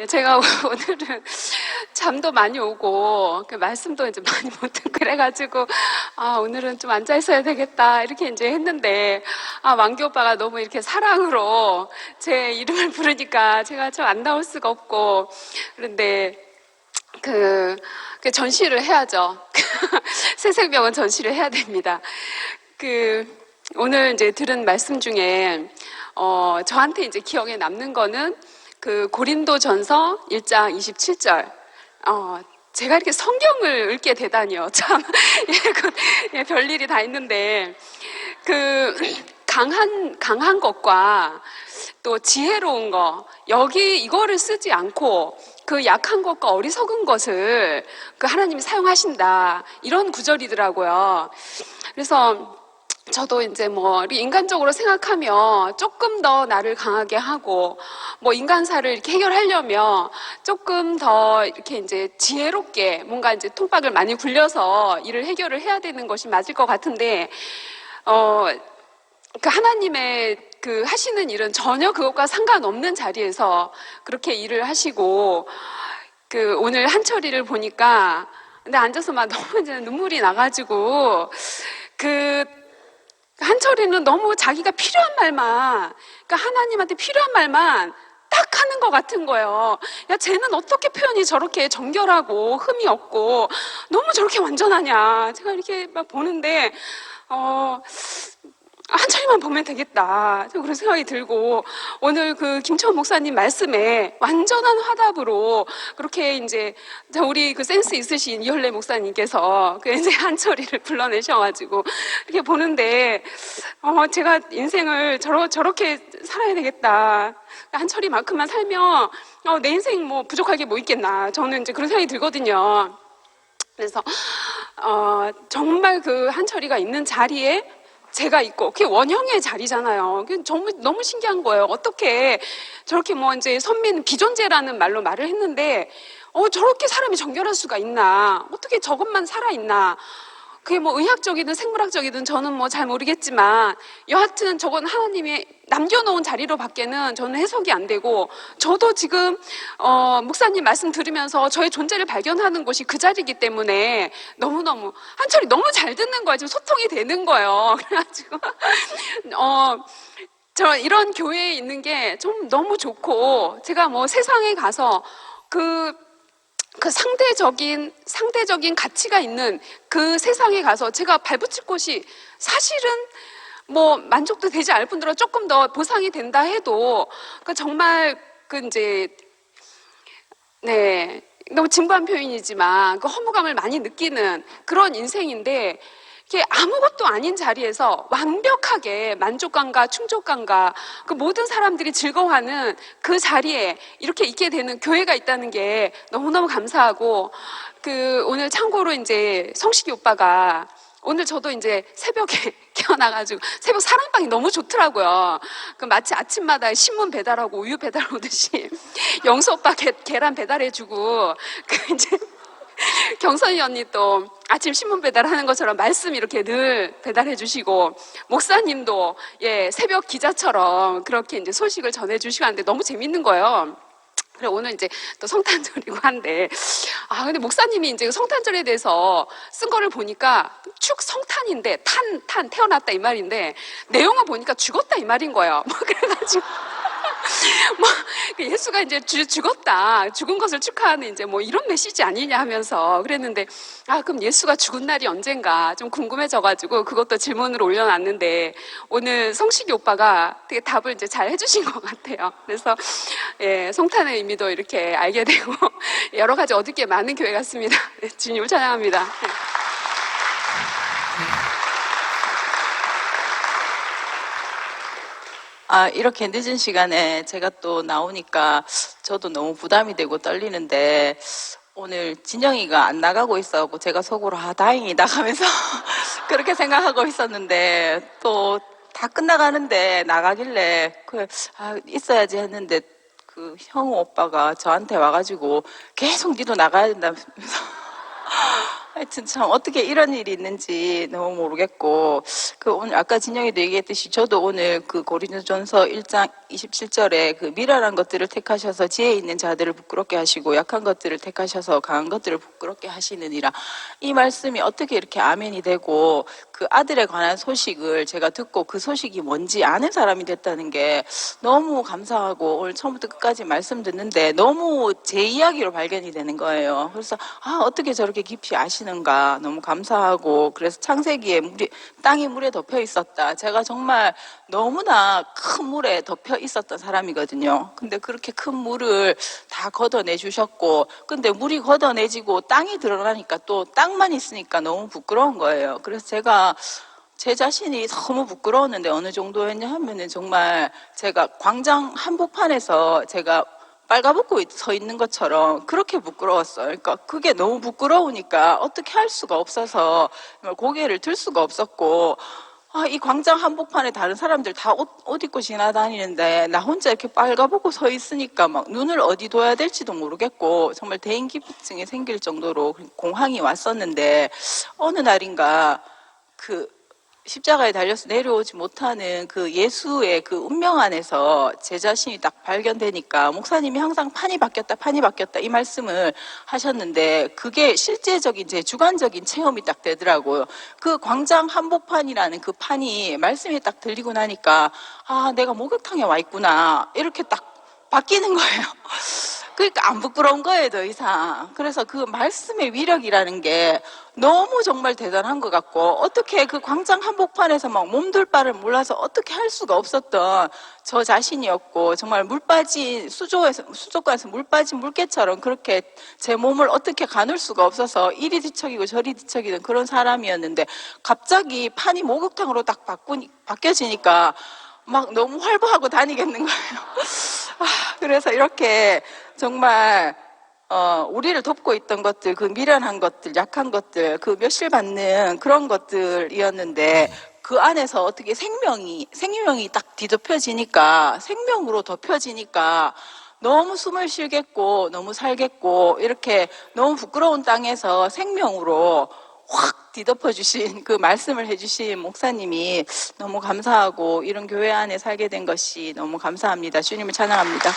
예, 제가 오늘은 잠도 많이 오고 그 말씀도 이제 많이 못 듣고 그래가지고 아 오늘은 좀 앉아 있어야 되겠다 이렇게 이제 했는데 아 왕기 오빠가 너무 이렇게 사랑으로 제 이름을 부르니까 제가 좀 안 나올 수가 없고 그런데 그, 그 전시를 해야죠. 새생명은 전시를 해야 됩니다. 그 오늘 이제 들은 말씀 중에 어 저한테 이제 기억에 남는 거는 그 고린도전서 1장 27절. 어 제가 이렇게 성경을 읽게 되다니요. 참 예, 그, 예, 별일이 다 있는데 그 강한 강한 것과 또 지혜로운 거 여기 이거를 쓰지 않고 그 약한 것과 어리석은 것을 그 하나님이 사용하신다 이런 구절이더라고요. 그래서 저도 이제 뭐 인간적으로 생각하면 조금 더 나를 강하게 하고 뭐 인간사를 이렇게 해결하려면 조금 더 이렇게 이제 지혜롭게 뭔가 이제 통박을 많이 굴려서 일을 해결을 해야 되는 것이 맞을 것 같은데 어 그 하나님의 그 하시는 일은 전혀 그것과 상관없는 자리에서 그렇게 일을 하시고 그 오늘 한철이를 보니까 근데 앉아서 막 너무 이제 눈물이 나가지고 그 한철이는 너무 자기가 필요한 말만 그러니까 하나님한테 필요한 말만 딱 하는 것 같은 거예요. 야, 쟤는 어떻게 표현이 저렇게 정결하고 흠이 없고 너무 저렇게 완전하냐. 제가 이렇게 막 보는데 어 한철이만 보면 되겠다. 저 그런 생각이 들고 오늘 그 김천 목사님 말씀에 완전한 화답으로 그렇게 이제 저 우리 그 센스 있으신 이현래 목사님께서 그 이제 한철이를 불러내셔가지고 이렇게 보는데 어 제가 인생을 저러, 저렇게 살아야 되겠다. 한철이만큼만 살면 어, 내 인생 뭐 부족할 게뭐 있겠나. 저는 이제 그런 생각이 들거든요. 그래서 어, 정말 그 한철이가 있는 자리에 제가 있고 그게 원형의 자리잖아요. 그게 정말 너무 신기한 거예요. 어떻게 저렇게 뭐 이제 선민 비존재라는 말로 말을 했는데 어 저렇게 사람이 정결할 수가 있나? 어떻게 저것만 살아 있나? 그게 뭐 의학적이든 생물학적이든 저는 뭐 잘 모르겠지만 여하튼 저건 하나님이 남겨놓은 자리로 밖에는 저는 해석이 안 되고 저도 지금 어, 목사님 말씀 들으면서 저의 존재를 발견하는 곳이 그 자리이기 때문에 너무너무 한철이 너무 잘 듣는 거예요. 지금 소통이 되는 거예요. 그래가지고 어, 저 이런 교회에 있는 게 좀 너무 좋고 제가 뭐 세상에 가서 그 그 상대적인 상대적인 가치가 있는 그 세상에 가서 제가 발붙일 곳이 사실은 뭐 만족도 되지 않을 뿐더러 조금 더 보상이 된다 해도 그 정말 그 이제 네 너무 진부한 표현이지만 그 허무감을 많이 느끼는 그런 인생인데 이게 아무것도 아닌 자리에서 완벽하게 만족감과 충족감과 그 모든 사람들이 즐거워하는 그 자리에 이렇게 있게 되는 교회가 있다는 게 너무너무 감사하고 그 오늘 참고로 이제 성식이 오빠가 오늘 저도 이제 새벽에 깨어나가지고 새벽 사랑방이 너무 좋더라고요. 그 마치 아침마다 신문 배달하고 우유 배달 오듯이 영수 오빠 계, 계란 배달해주고 그 이제 경선이 언니 또 아침 신문 배달하는 것처럼 말씀 이렇게 늘 배달해 주시고 목사님도 예 새벽 기자처럼 그렇게 이제 소식을 전해 주시고 하는데 너무 재밌는 거예요. 그래 오늘 이제 또 성탄절이고 한데 아 근데 목사님이 이제 성탄절에 대해서 쓴 거를 보니까 축 성탄인데 탄 탄 태어났다 이 말인데 내용을 보니까 죽었다 이 말인 거예요. 뭐 그래가지고. 뭐 예수가 이제 주, 죽었다 죽은 것을 축하하는 이제 뭐 이런 메시지 아니냐 하면서 그랬는데 아 그럼 예수가 죽은 날이 언젠가 좀 궁금해져가지고 그것도 질문으로 올려놨는데 오늘 성식이 오빠가 되게 답을 이제 잘 해주신 것 같아요. 그래서 예 성탄의 의미도 이렇게 알게 되고 여러 가지 얻을 게 많은 교회 같습니다. 네, 주님을 찬양합니다. 네. 아, 이렇게 늦은 시간에 제가 또 나오니까 저도 너무 부담이 되고 떨리는데 오늘 진영이가 안 나가고 있어갖고 제가 속으로 아, 다행이다 하면서 그렇게 생각하고 있었는데 또 다 끝나가는데 나가길래 그, 아, 있어야지 했는데 그 형우 오빠가 저한테 와가지고 계속 니도 나가야 된다면서 하여튼 참 어떻게 이런 일이 있는지 너무 모르겠고 그 오늘 아까 진영이도 얘기했듯이 저도 오늘 그 고린도전서 1장 27절에 그 미련한 것들을 택하셔서 지혜 있는 자들을 부끄럽게 하시고 약한 것들을 택하셔서 강한 것들을 부끄럽게 하시느니라. 이 말씀이 어떻게 이렇게 아멘이 되고 그 아들에 관한 소식을 제가 듣고 그 소식이 뭔지 아는 사람이 됐다는 게 너무 감사하고 오늘 처음부터 끝까지 말씀 듣는데 너무 제 이야기로 발견이 되는 거예요. 그래서 아 어떻게 저렇게 깊이 아시는가 너무 감사하고 그래서 창세기에 물이 땅이 물에 덮여 있었다. 제가 정말 너무나 큰 물에 덮여 있었던 사람이거든요. 근데 그렇게 큰 물을 다 걷어내 주셨고 근데 물이 걷어내지고 땅이 드러나니까 또 땅만 있으니까 너무 부끄러운 거예요. 그래서 제가 제 자신이 너무 부끄러웠는데 어느 정도였냐 하면은 정말 제가 광장 한복판에서 제가 빨가벗고 있- 서 있는 것처럼 그렇게 부끄러웠어요. 그러니까 그게 너무 부끄러우니까 어떻게 할 수가 없어서 고개를 들 수가 없었고 아, 이 광장 한복판에 다른 사람들 다 옷, 옷 입고 지나다니는데 나 혼자 이렇게 빨가벗고 서 있으니까 막 눈을 어디 둬야 될지도 모르겠고 정말 대인기피증이 생길 정도로 공황이 왔었는데 어느 날인가 그 십자가에 달려서 내려오지 못하는 그 예수의 그 운명 안에서 제 자신이 딱 발견되니까 목사님이 항상 판이 바뀌었다, 판이 바뀌었다 이 말씀을 하셨는데 그게 실제적인 제 주관적인 체험이 딱 되더라고요. 그 광장 한복판이라는 그 판이 말씀이 딱 들리고 나니까 아, 내가 목욕탕에 와 있구나. 이렇게 딱 바뀌는 거예요. 그러니까 안 부끄러운 거예요, 더 이상. 그래서 그 말씀의 위력이라는 게 너무 정말 대단한 것 같고, 어떻게 그 광장 한복판에서 막 몸둘 바를 몰라서 어떻게 할 수가 없었던 저 자신이었고, 정말 물 빠진, 수조에서, 수족관에서 물 빠진 물개처럼 그렇게 제 몸을 어떻게 가눌 수가 없어서 이리 뒤척이고 저리 뒤척이는 그런 사람이었는데, 갑자기 판이 목욕탕으로 딱 바꾸니, 바뀌어지니까 막 너무 활보하고 다니겠는 거예요. 아, 그래서 이렇게 정말 어, 우리를 덮고 있던 것들, 그 미련한 것들, 약한 것들, 그 멸실 받는 그런 것들이었는데 그 안에서 어떻게 생명이 생명이 딱 뒤덮여지니까 생명으로 덮여지니까 너무 숨을 쉬겠고 너무 살겠고 이렇게 너무 부끄러운 땅에서 생명으로 확 뒤덮어 주신 그 말씀을 해 주신 목사님이 너무 감사하고 이런 교회 안에 살게 된 것이 너무 감사합니다. 주님을 찬양합니다.